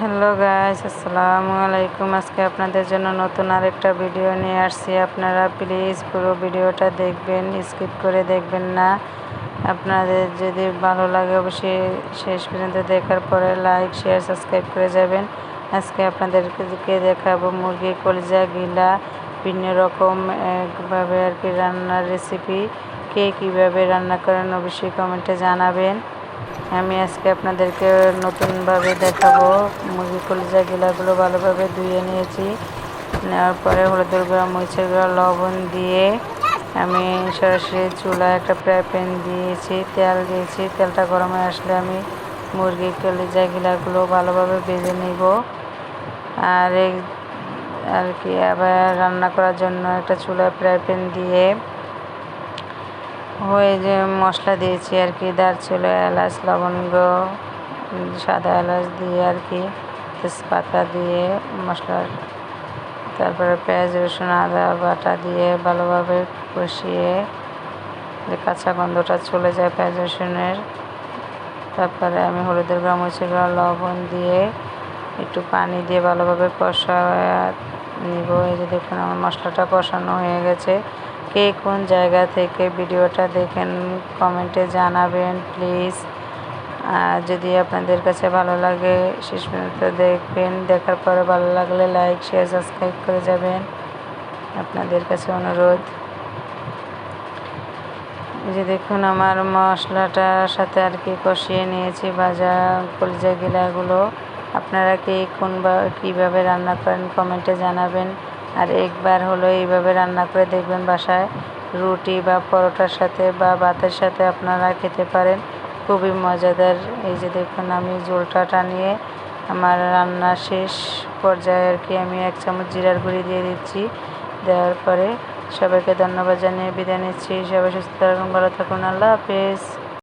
Hello guys আসসালামু আলাইকুম। আজকে আপনাদের জন্য নতুন আরেকটা ভিডিও নিয়ে আসছি। আপনারা প্লিজ পুরো ভিডিওটা দেখবেন স্কিপ করে দেখবেন না। আপনাদের যদি ভালো লাগে অবশ্যই শেষ পর্যন্ত দেখার পরে লাইক শেয়ার সাবস্ক্রাইব করে যাবেন। আজকে আপনাদেরকে দেখাবো মুরগি কলিজা, গিলা, ভিন্ন রকম, একভাবে আর কি রান্নার রেসিপি কে কীভাবে রান্না করেন অবশ্যই কমেন্টে জানাবেন। আমি আজকে আপনাদেরকে নতুনভাবে দেখাবো মুরগি কলিজা গিলাগুলো ভালোভাবে ধুয়ে নিয়েছি। নেওয়ার পরে হলুদের গুঁড়া, মরিচের গুঁড়া, লবণ দিয়ে আমি সরাসরি চুলায় একটা ফ্রাই প্যান দিয়েছি, তেল দিয়েছি। তেলটা গরমে আসলে আমি মুরগি কলিজা গিলাগুলো ভালোভাবে ভেজে নিব। আর আর কি, আবার রান্না করার জন্য একটা চুলায় ফ্রাই প্যান দিয়ে হয়ে যে মশলা দিয়েছি আর কি দারচিল এলাচ, লবঙ্গ, সাদা এলাচ দিয়ে আর কি, তেজপাতা দিয়ে মশলার তারপরে পেঁয়াজ, রসুন, আদা, বাটা দিয়ে ভালোভাবে কষিয়ে যে কাঁচা গন্ধটা চলে যায় পেঁয়াজ, রসুনের, তারপরে আমি হলুদের গ্রাম গুঁড়া, লবণ দিয়ে একটু পানি দিয়ে ভালোভাবে কষা, নিব। এই যে দেখুন আমার মশলাটা কষানো হয়ে গেছে। কে কোন জায়গা থেকে ভিডিওটা দেখেন, কমেন্টে জানাবেন, প্লিজ। আর যদি আপনাদের কাছে ভালো লাগে, শেষ পর্যন্ত দেখবেন। দেখার পরে ভালো লাগলে লাইক শেয়ার সাবস্ক্রাইব করে যাবেন। আপনাদের কাছে অনুরোধ। যে দেখুন আমার মশলাটার সাথে আর কি কষিয়ে নিয়েছি ভাজা কলিজা গিলাগুলো। আপনারা কি কোন বা কীভাবে রান্না করেন কমেন্টে জানাবেন। আর একবার হলো এইভাবে রান্না করে দেখবেন বাসায় রুটি বা পরোটার সাথে বা ভাতের সাথে আপনারা খেতে পারেন। খুবই মজাদার। এই যে দেখুন আমি ঝোলটা টানিয়ে আমার রান্না শেষ পর্যায়ে আর কি আমি এক চামচ জিরার গুঁড়ি দিয়ে দিচ্ছি। দেওয়ার পরে সবাইকে ধন্যবাদ জানিয়ে বিদায় নিচ্ছি। সবাই সুস্থ থাকুন, ভালো থাকুন। আল্লাহ হাফেজ।